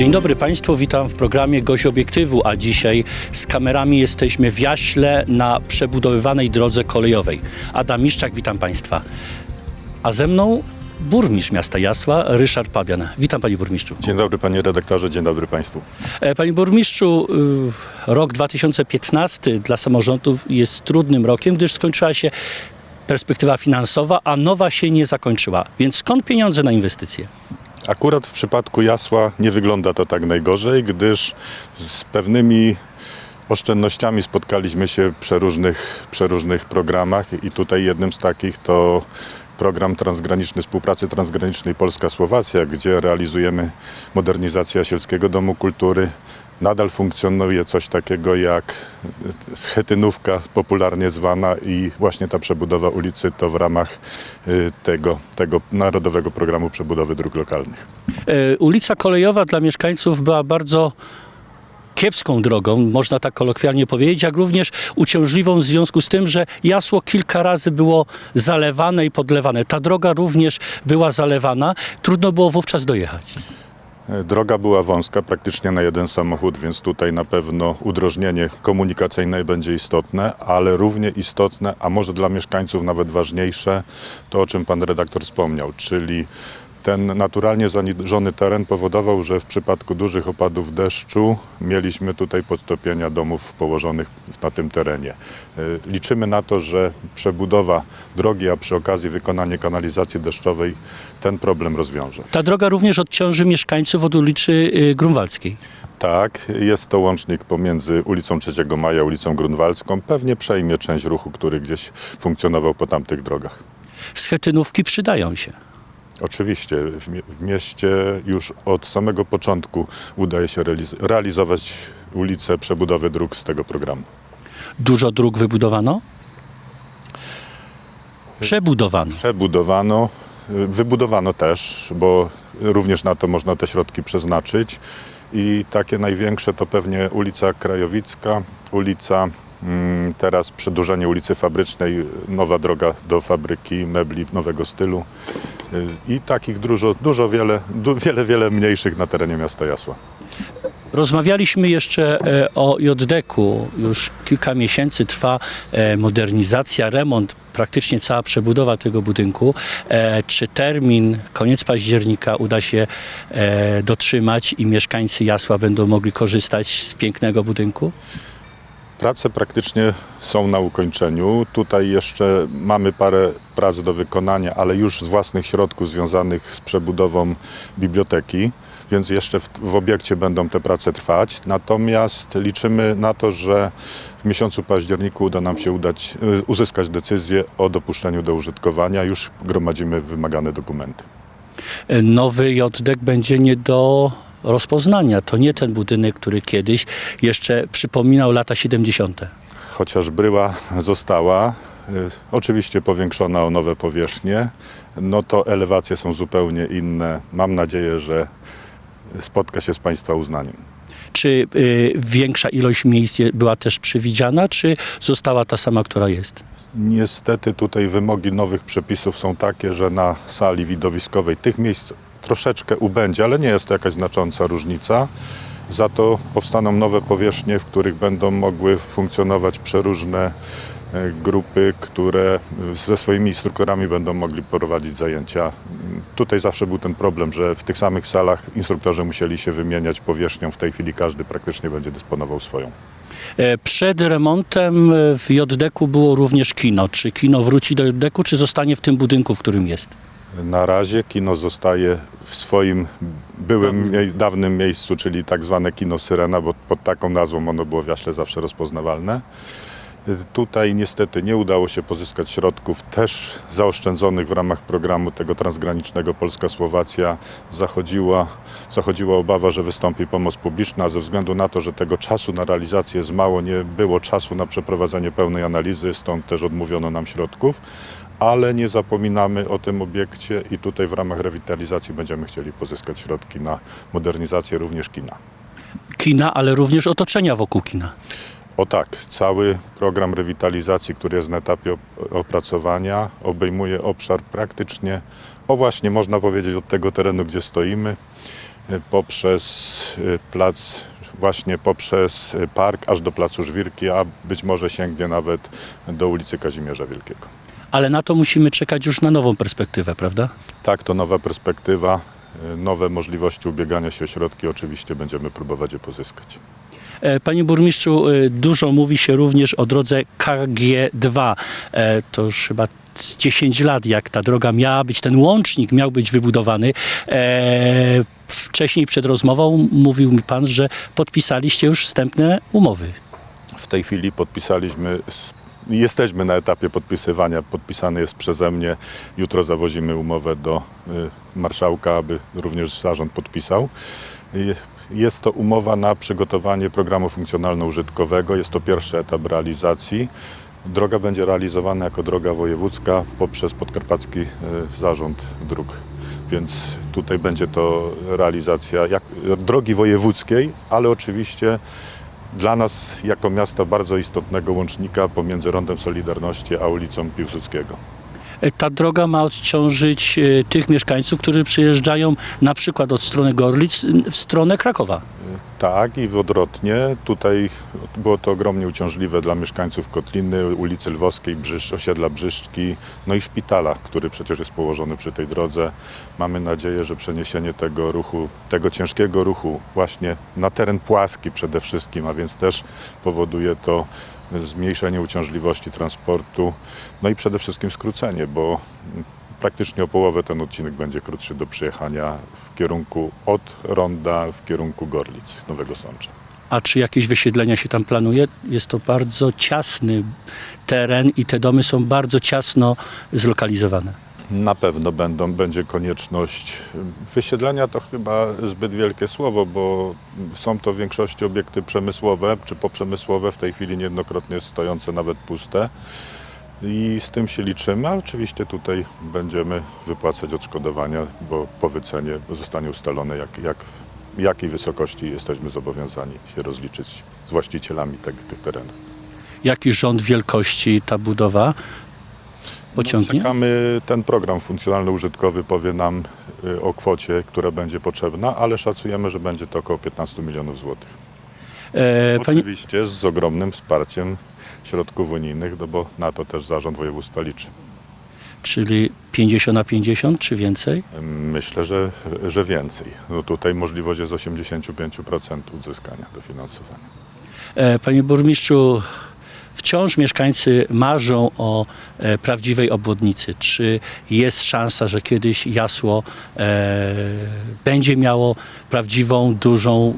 Dzień dobry Państwu, witam w programie Gość Obiektywu, a dzisiaj z kamerami jesteśmy w Jaśle na przebudowywanej drodze kolejowej. Adam Miszczak, witam Państwa. A ze mną burmistrz miasta Jasła, Ryszard Pabian. Witam Panie Burmistrzu. Dzień dobry panie redaktorze, dzień dobry państwu. E, Panie Burmistrzu, y, rok 2015 dla samorządów jest trudnym rokiem, gdyż skończyła się perspektywa finansowa, a nowa się nie zakończyła. Więc skąd pieniądze na inwestycje? Akurat w przypadku Jasła nie wygląda to tak najgorzej, gdyż z pewnymi oszczędnościami spotkaliśmy się przeróżnych, przeróżnych programach i tutaj jednym z takich to program transgraniczny współpracy transgranicznej Polska-Słowacja, gdzie realizujemy modernizację Sielskiego Domu Kultury. Nadal funkcjonuje coś takiego jak schetynówka popularnie zwana i właśnie ta przebudowa ulicy to w ramach y, tego, tego Narodowego Programu Przebudowy Dróg Lokalnych. E, Ulica Kolejowa dla mieszkańców była bardzo kiepską drogą, można tak kolokwialnie powiedzieć, jak również uciążliwą w związku z tym, że Jasło kilka razy było zalewane i podlewane. Ta droga również była zalewana, trudno było wówczas dojechać. E, Droga była wąska, praktycznie na jeden samochód, więc tutaj na pewno udrożnienie komunikacyjne będzie istotne, ale równie istotne, a może dla mieszkańców nawet ważniejsze, to o czym pan redaktor wspomniał, czyli ten naturalnie zaniżony teren powodował, że w przypadku dużych opadów deszczu mieliśmy tutaj podtopienia domów położonych na tym terenie. E, Liczymy na to, że przebudowa drogi, a przy okazji wykonanie kanalizacji deszczowej ten problem rozwiąże. Ta droga również odciąży mieszkańców od ulicy y, Grunwaldzkiej. Tak, jest to łącznik pomiędzy ulicą 3 Maja, ulicą Grunwaldzką. Pewnie przejmie część ruchu, który gdzieś funkcjonował po tamtych drogach. Schetynówki przydają się. Oczywiście w, mie- w mieście już od samego początku udaje się realiz- realizować ulice przebudowy dróg z tego programu. Dużo dróg wybudowano? Przebudowano. Przebudowano, y, wybudowano też, bo również na to można te środki przeznaczyć. I takie największe to pewnie ulica Krajowicka, ulica teraz przedłużenie ulicy Fabrycznej, nowa droga do fabryki mebli nowego stylu Y, i takich dużo, dużo wiele, wiele, wiele mniejszych na terenie miasta Jasła. Rozmawialiśmy jeszcze e, o JDK-u. Już kilka miesięcy trwa e, modernizacja, remont, praktycznie cała przebudowa tego budynku. E, Czy termin, koniec października uda się dotrzymać i mieszkańcy Jasła będą mogli korzystać z pięknego budynku? Prace praktycznie są na ukończeniu. Tutaj jeszcze mamy parę prac do wykonania, ale już z własnych środków związanych z przebudową biblioteki, więc jeszcze w, w obiekcie będą te prace trwać. Natomiast liczymy na to, że w miesiącu październiku uda nam się udać, y, uzyskać decyzję o dopuszczeniu do użytkowania. Już gromadzimy wymagane dokumenty. Nowy JDK będzie nie do rozpoznania. To nie ten budynek, który kiedyś jeszcze przypominał lata 70. chociaż bryła została, y, oczywiście powiększona o nowe powierzchnie, no to elewacje są zupełnie inne. Mam nadzieję, że spotka się z Państwa uznaniem. Czy y, większa ilość miejsc była też przewidziana, czy została ta sama, która jest? Niestety tutaj wymogi nowych przepisów są takie, że na sali widowiskowej tych miejsc troszeczkę ubędzie, ale nie jest to jakaś znacząca różnica. Za to powstaną nowe powierzchnie, w których będą mogły funkcjonować przeróżne e, grupy, które e, ze swoimi instruktorami będą mogli prowadzić zajęcia. Mm, Tutaj zawsze był ten problem, że w tych samych salach instruktorzy musieli się wymieniać powierzchnią. W tej chwili każdy praktycznie będzie dysponował swoją. E, Przed remontem w JDK-u było również kino. Czy kino wróci do JDK-u, czy zostanie w tym budynku, w którym jest? Na razie kino zostaje w swoim byłym mie- dawnym miejscu, czyli tak zwane kino Syrena, bo pod taką nazwą ono było w Jaśle zawsze rozpoznawalne. Tutaj niestety nie udało się pozyskać środków też zaoszczędzonych w ramach programu tego transgranicznego Polska-Słowacja. Zachodziła, zachodziła obawa, że wystąpi pomoc publiczna, ze względu na to, że tego czasu na realizację jest mało, nie było czasu na przeprowadzenie pełnej analizy, stąd też odmówiono nam środków ale nie zapominamy o tym obiekcie i tutaj w ramach rewitalizacji będziemy chcieli pozyskać środki na modernizację również kina. Kina, ale również otoczenia wokół kina. O tak, cały program rewitalizacji, który jest na etapie op- opracowania, obejmuje obszar praktycznie, o właśnie można powiedzieć od tego terenu, gdzie stoimy, y, poprzez y, plac, właśnie poprzez y, park aż do placu Żwirki, a być może sięgnie nawet do ulicy Kazimierza Wielkiego. Ale na to musimy czekać już na nową perspektywę, prawda? Tak, to nowa perspektywa, nowe możliwości ubiegania się o środki, oczywiście będziemy próbować je pozyskać. E, Panie burmistrzu, e, dużo mówi się również o drodze KG2. E, To już chyba z 10 lat, jak ta droga miała być, ten łącznik miał być wybudowany. Wcześniej przed rozmową mówił mi pan, że podpisaliście już wstępne umowy. W tej chwili podpisaliśmy, jesteśmy na etapie podpisywania. Podpisany jest przeze mnie. Jutro zawozimy umowę do y, marszałka, aby również zarząd podpisał. Jest to umowa na przygotowanie programu funkcjonalno-użytkowego. Jest to pierwszy etap realizacji. Droga będzie realizowana jako droga wojewódzka poprzez Podkarpacki y, Zarząd Dróg. Więc tutaj będzie to realizacja jak, drogi wojewódzkiej, ale oczywiście dla nas jako miasta bardzo istotnego łącznika pomiędzy Rondem Solidarności a ulicą Piłsudskiego. Ta droga ma odciążyć e, tych mieszkańców, którzy przyjeżdżają na przykład od strony Gorlic w stronę Krakowa. Tak i w odwrotnie. Tutaj było to ogromnie uciążliwe dla mieszkańców Kotliny, ulicy Lwowskiej, Brzyż, osiedla Brzyszczki, no i szpitala, który przecież jest położony przy tej drodze. Mamy nadzieję, że przeniesienie tego ruchu, tego ciężkiego ruchu właśnie na teren płaski przede wszystkim, a więc też powoduje to zmniejszenie uciążliwości transportu, no i przede wszystkim skrócenie, bo praktycznie o połowę ten odcinek będzie krótszy do przyjechania w kierunku od Ronda w kierunku Gorlic, Nowego Sącza. A czy jakieś wysiedlenia się tam planuje? Jest to bardzo ciasny teren i te domy są bardzo ciasno zlokalizowane. Na pewno będą, będzie konieczność wysiedlenia to chyba zbyt wielkie słowo, bo są to w większości obiekty przemysłowe czy poprzemysłowe, w tej chwili niejednokrotnie stojące nawet puste. I z tym się liczymy, a oczywiście tutaj będziemy wypłacać odszkodowania, bo po wycenie zostanie ustalone, jak, jak, jakiej wysokości jesteśmy zobowiązani się rozliczyć z właścicielami te, tych terenów. Jaki rząd wielkości ta budowa pociągnie? Czekamy, ten program funkcjonalno-użytkowy powie nam y, o kwocie, która będzie potrzebna, ale szacujemy, że będzie to około 15 milionów złotych. E, pani, Oczywiście z ogromnym wsparciem środków unijnych, no bo na to też zarząd województwa liczy. czyli 50 na 50 czy więcej? Myślę, że, że więcej. No tutaj możliwość jest 85% uzyskania dofinansowania. E, Panie burmistrzu, wciąż mieszkańcy marzą o e, prawdziwej obwodnicy. Czy jest szansa, że kiedyś Jasło e, będzie miało prawdziwą, dużą,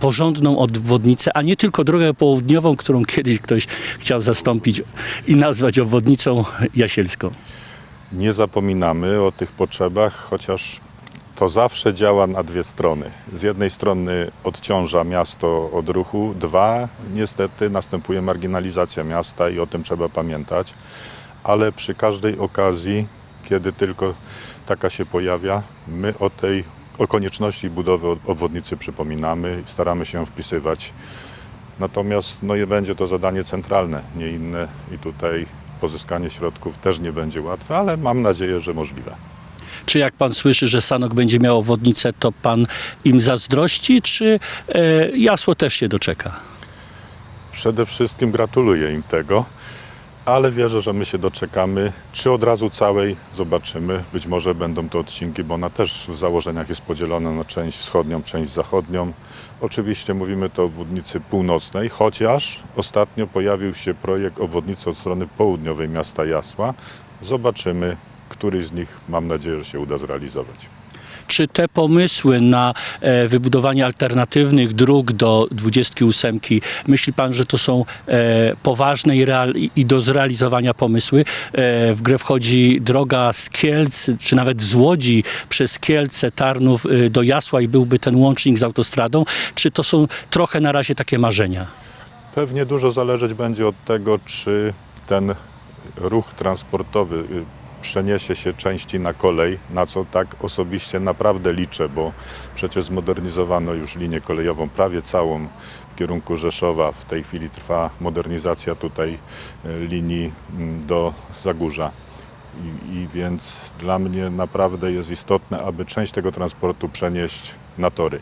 porządną obwodnicę, a nie tylko drogę południową, którą kiedyś ktoś chciał zastąpić i nazwać obwodnicą jasielską? Nie zapominamy o tych potrzebach, chociaż to zawsze działa na dwie strony. Z jednej strony odciąża miasto od ruchu, dwa, niestety następuje marginalizacja miasta i o tym trzeba pamiętać, ale przy każdej okazji, kiedy tylko taka się pojawia, my o tej o konieczności budowy obwodnicy przypominamy i staramy się ją wpisywać. Natomiast no, będzie to zadanie centralne, nie inne i tutaj pozyskanie środków też nie będzie łatwe, ale mam nadzieję, że możliwe. Czy jak pan słyszy, że Sanok będzie miał obwodnicę, to pan im zazdrości, czy e, Jasło też się doczeka? Przede wszystkim gratuluję im tego, ale wierzę, że my się doczekamy. Czy od razu całej zobaczymy. Być może będą to odcinki, bo ona też w założeniach jest podzielona na część wschodnią, część zachodnią. Oczywiście mówimy to o obwodnicy północnej, chociaż ostatnio pojawił się projekt obwodnicy od strony południowej miasta Jasła. Zobaczymy, który z nich mam nadzieję, że się uda zrealizować. Czy te pomysły na e, wybudowanie alternatywnych dróg do 28, myśli pan, że to są e, poważne i, real, i do zrealizowania pomysły? E, w grę wchodzi droga z Kielc, czy nawet z Łodzi przez Kielce, Tarnów e, do Jasła i byłby ten łącznik z autostradą? Czy to są trochę na razie takie marzenia? Pewnie dużo zależeć będzie od tego, czy ten ruch transportowy y, przeniesie się części na kolej, na co tak osobiście naprawdę liczę, bo przecież zmodernizowano już linię kolejową prawie całą w kierunku Rzeszowa. W tej chwili trwa modernizacja tutaj y, linii mm, do Zagórza. I, I więc dla mnie naprawdę jest istotne, aby część tego transportu przenieść na tory.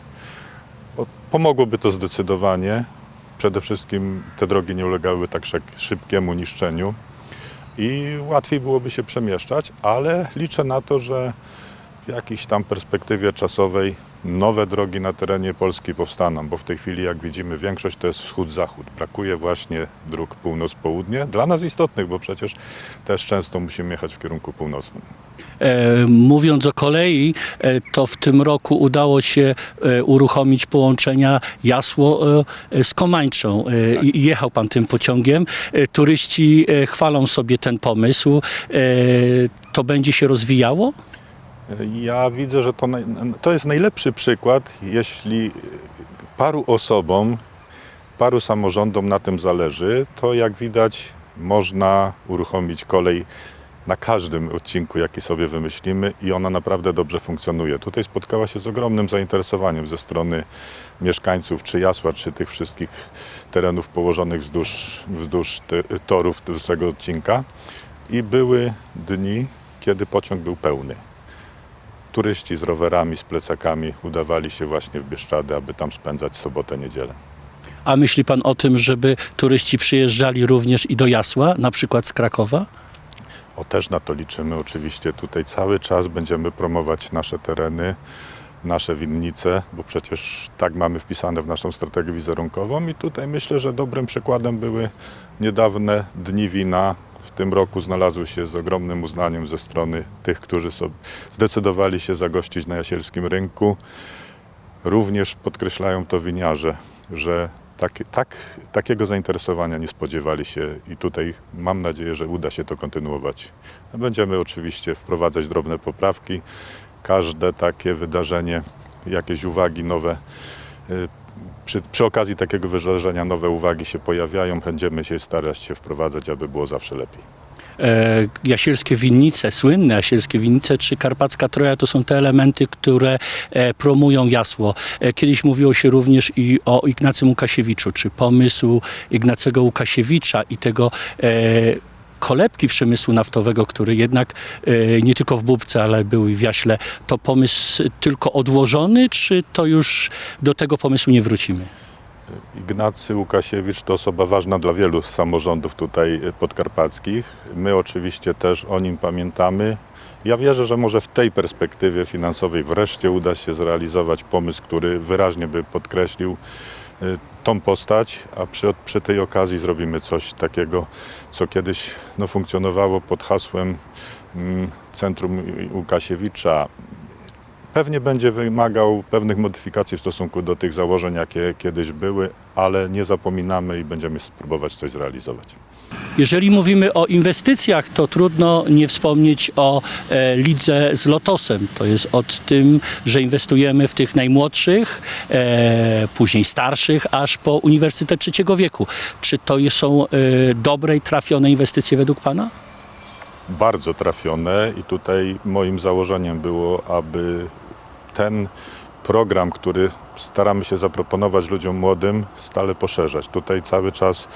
Pomogłoby to zdecydowanie. Przede wszystkim te drogi nie ulegały tak szybkiemu niszczeniu i łatwiej byłoby się przemieszczać, ale liczę na to, że w jakiejś tam perspektywie czasowej nowe drogi na terenie Polski powstaną, bo w tej chwili, jak widzimy, większość to jest wschód-zachód. Brakuje właśnie dróg północ-południe, dla nas istotnych, bo przecież też często musimy jechać w kierunku północnym. E, mówiąc o kolei, e, to w tym roku udało się e, uruchomić połączenia Jasło e, z Komańczą. E, i jechał pan tym pociągiem. E, turyści e, chwalą sobie ten pomysł. E, to będzie się rozwijało? Ja widzę, że to, to jest najlepszy przykład, jeśli paru osobom, paru samorządom na tym zależy, to jak widać można uruchomić kolej na każdym odcinku, jaki sobie wymyślimy i ona naprawdę dobrze funkcjonuje. Tutaj spotkała się z ogromnym zainteresowaniem ze strony mieszkańców, czy Jasła, czy tych wszystkich terenów położonych wzdłuż, wzdłuż te, torów tego odcinka. I były dni, kiedy pociąg był pełny turyści z rowerami, z plecakami udawali się właśnie w Bieszczady, aby tam spędzać sobotę, niedzielę. A myśli pan o tym, żeby turyści przyjeżdżali również i do Jasła, na przykład z Krakowa? O, też na to liczymy oczywiście. Tutaj cały czas będziemy promować nasze tereny, nasze winnice, bo przecież tak mamy wpisane w naszą strategię wizerunkową i tutaj myślę, że dobrym przykładem były niedawne Dni Wina. W tym roku znalazły się z ogromnym uznaniem ze strony tych, którzy sobie zdecydowali się zagościć na jasielskim rynku. Również podkreślają to winiarze, że tak, tak, takiego zainteresowania nie spodziewali się i tutaj mam nadzieję, że uda się to kontynuować. Będziemy oczywiście wprowadzać drobne poprawki. Każde takie wydarzenie, jakieś uwagi nowe, y, przy, przy okazji takiego wydarzenia nowe uwagi się pojawiają. Będziemy się starać się wprowadzać, aby było zawsze lepiej. e, jasielskie winnice, słynne jasielskie winnice czy karpacka troja to są te elementy, które e, promują jasło. E, kiedyś mówiło się również i o Ignacym Łukasiewiczu, czy pomysł Ignacego Łukasiewicza i tego e, kolebki przemysłu naftowego, który jednak e, nie tylko w Bubce, ale był i w Jaśle, to pomysł tylko odłożony, czy to już do tego pomysłu nie wrócimy? Ignacy Łukasiewicz to osoba ważna dla wielu samorządów tutaj y, podkarpackich. My oczywiście też o nim pamiętamy. Ja wierzę, że może w tej perspektywie finansowej wreszcie uda się zrealizować pomysł, który wyraźnie by podkreślił y, tą postać, a przy, przy tej okazji zrobimy coś takiego, co kiedyś no, funkcjonowało pod hasłem mm, Centrum Łukasiewicza, Pewnie będzie wymagał pewnych modyfikacji w stosunku do tych założeń, jakie kiedyś były, ale nie zapominamy i będziemy spróbować coś zrealizować. Jeżeli mówimy o inwestycjach, to trudno nie wspomnieć o e, lidze z Lotosem. To jest od tym, że inwestujemy w tych najmłodszych, e, później starszych, aż po Uniwersytet Trzeciego Wieku. Czy to są e, dobre i trafione inwestycje według Pana? Bardzo trafione i tutaj moim założeniem było, aby ten program, który staramy się zaproponować ludziom młodym, stale poszerzać. Tutaj cały czas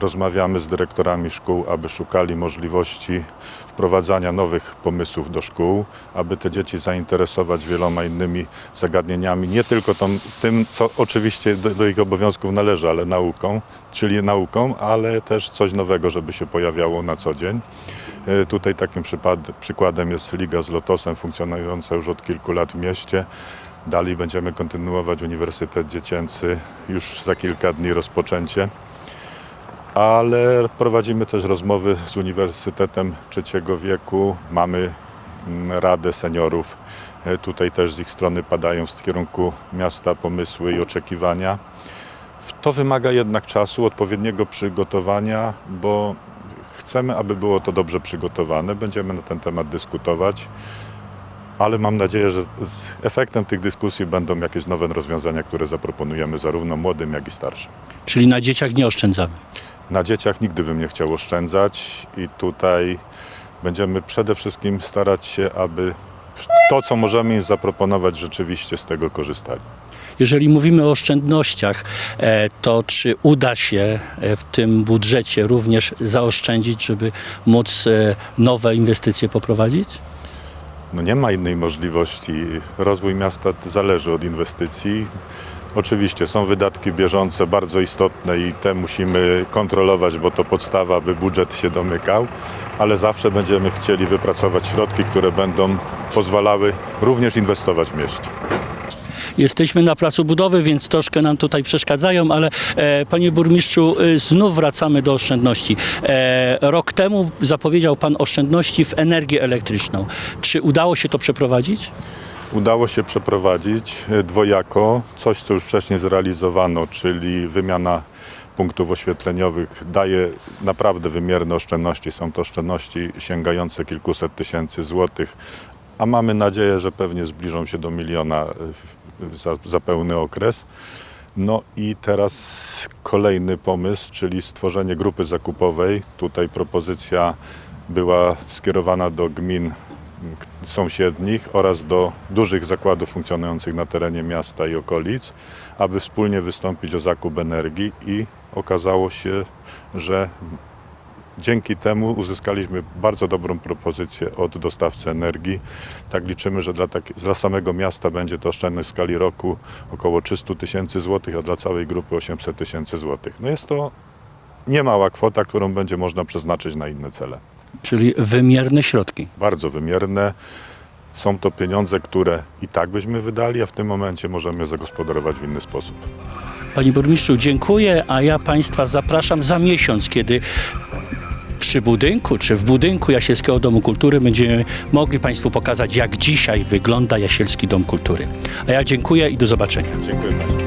rozmawiamy z dyrektorami szkół, aby szukali możliwości wprowadzania nowych pomysłów do szkół, aby te dzieci zainteresować wieloma innymi zagadnieniami, nie tylko tą, tym, co oczywiście do, do ich obowiązków należy, ale nauką, czyli nauką, ale też coś nowego, żeby się pojawiało na co dzień. E, Tutaj takim przykładem jest Liga z Lotosem, funkcjonująca już od kilku lat w mieście. Dalej będziemy kontynuować Uniwersytet Dziecięcy, już za kilka dni rozpoczęcie. Ale prowadzimy też rozmowy z Uniwersytetem Trzeciego Wieku. Mamy mm, Radę Seniorów. E, Tutaj też z ich strony padają w kierunku miasta pomysły i oczekiwania. To wymaga jednak czasu, odpowiedniego przygotowania, bo chcemy, aby było to dobrze przygotowane. Będziemy na ten temat dyskutować, ale mam nadzieję, że z- efektem tych dyskusji będą jakieś nowe rozwiązania, które zaproponujemy zarówno młodym, jak i starszym. Czyli na dzieciach nie oszczędzamy. Na dzieciach nigdy bym nie chciał oszczędzać i tutaj będziemy przede wszystkim starać się, aby to, co możemy im zaproponować, rzeczywiście z tego korzystali. Jeżeli mówimy o oszczędnościach, e, to czy uda się e, w tym budżecie również zaoszczędzić, żeby móc e, nowe inwestycje poprowadzić? No nie ma innej możliwości. Rozwój miasta zależy od inwestycji. Oczywiście są wydatki bieżące bardzo istotne i te musimy kontrolować, bo to podstawa, by budżet się domykał, ale zawsze będziemy chcieli wypracować środki, które będą pozwalały również inwestować w mieście. Jesteśmy na placu budowy, więc troszkę nam tutaj przeszkadzają, ale e, panie burmistrzu, e, znów wracamy do oszczędności. E, rok temu zapowiedział pan oszczędności w energię elektryczną. Czy udało się to przeprowadzić? Udało się przeprowadzić e, dwojako coś, co już wcześniej zrealizowano, czyli wymiana punktów oświetleniowych daje naprawdę wymierne oszczędności. Są to oszczędności sięgające kilkuset tysięcy złotych, a mamy nadzieję, że pewnie zbliżą się do miliona w- za, za pełny okres. No i teraz kolejny pomysł, czyli stworzenie grupy zakupowej. Tutaj propozycja była skierowana do gmin sąsiednich oraz do dużych zakładów funkcjonujących na terenie miasta i okolic, aby wspólnie wystąpić o zakup energii i okazało się, że Dzięki temu uzyskaliśmy bardzo dobrą propozycję od dostawcy energii. Tak liczymy, że dla, tak, dla samego miasta będzie to oszczędność w skali roku około 300 tysięcy złotych, a dla całej grupy 800 tysięcy złotych. No jest to niemała kwota, którą będzie można przeznaczyć na inne cele. Czyli wymierne środki. Bardzo wymierne. Są to pieniądze, które i tak byśmy wydali, a w tym momencie możemy je zagospodarować w inny sposób. Panie burmistrzu, dziękuję, a ja państwa zapraszam za miesiąc, kiedy przy budynku, czy w budynku Jasielskiego Domu Kultury będziemy mogli Państwu pokazać, jak dzisiaj wygląda Jasielski Dom Kultury. A ja dziękuję i do zobaczenia. Dziękuję Państwu.